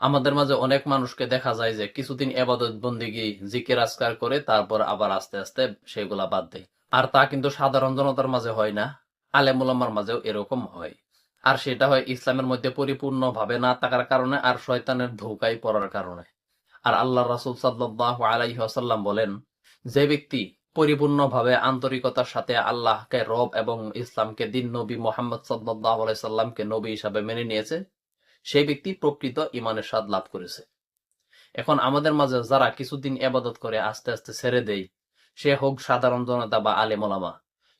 আমাদের মাঝে অনেক মানুষকে দেখা যায় যে কিছুদিন এবাদত বন্দিগি, জিকির আজকার করে তারপর আবার আস্তে আস্তে সেগুলা বাদ দেয়। আর তা কিন্তু সাধারণ জনতার মাঝে হয় না, আলেম ওলামার মাঝেও এরকম হয়। আর সেটা হয় ইসলামের মধ্যে পরিপূর্ণভাবে না থাকার কারণে আর শয়তানের ধোকায় পড়ার কারণে। আর আল্লাহ রাসুল সাল্লাল্লাহু আলাইহি ওয়াসাল্লাম বলেন, যে ব্যক্তি পরিপূর্ণভাবে আন্তরিকতার সাথে আল্লাহকে রব এবং ইসলামকে দিন নবী মোহাম্মদ সাল্লাহ সাল্লামকে নবী হিসাবে মেনে নিয়েছে। সেই ব্যক্তি প্রকৃত ইমানের স্বাদ লাভ করেছে। এখন আমাদের মাঝে যারা কিছুদিন এবাদত করে আস্তে আস্তে ছেড়ে দেয় সে হোক সাধারণ জনতা বা আলেমলামা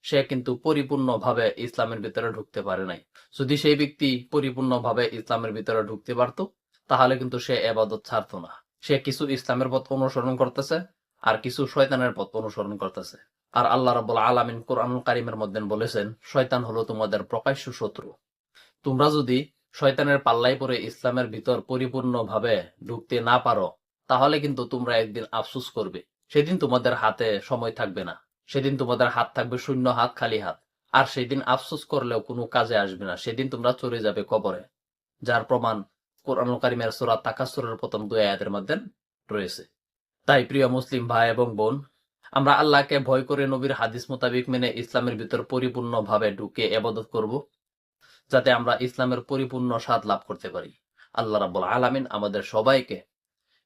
সে কিন্তু পরিপূর্ণভাবে ইসলামের ভিতরে ঢুকতে পারে নাই। যদি সেই ব্যক্তি পরিপূর্ণভাবে ইসলামের ভিতরে ঢুকতে পারত, তাহলে কিন্তু সে এবাদত ছাড়তো না। সে কিছু ইসলামের পথ অনুসরণ করতেছে আর কিছু শয়তানের পথ অনুসরণ করতেছে। আর আল্লাহ রাব্বুল আলামিন কোরআনুল কারিমের মধ্যে বলেছেন, শয়তান হলো তোমাদের প্রকাশ্য শত্রু। তোমরা যদি শয়তানের পাল্লাই পরে ইসলামের ভিতর পরিপূর্ণভাবে ঢুকতে না পারো, তাহলে কিন্তু তোমরা একদিন আফসোস করবে। সেদিন তোমাদের হাতে সময় থাকবে না। সেদিন তোমাদের হাত থাকবে শূন্য হাত, খালি হাত। আর সেদিন আফসোস করলেও কোনো কাজে আসবে না। সেদিন তোমরা চলে যাবে কবরে। যার প্রমাণ কোরআনুল কারিমের সূরা তাকাসুরের প্রথম দুই আয়াতের মধ্যে রয়েছে। তাই প্রিয় মুসলিম ভাই এবং বোন, আমরা আল্লাহকে ভয় করে নবীর হাদিস মোতাবিক মেনে ইসলামের ভিতর পরিপূর্ণভাবে ঢুকে এবাদত করব, যাতে আমরা ইসলামের পরিপূর্ণ স্বাদ লাভ করতে পারি। আল্লাহ রাবুল আলামিন আমাদের সবাইকে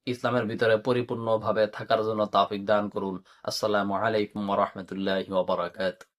ইসলামের ভিতরে পরিপূর্ণভাবে থাকার জন্য তাফিক দান করুন। আসসালামু আলাইকুম রহমতুল্লাহ বারাকাতুহু।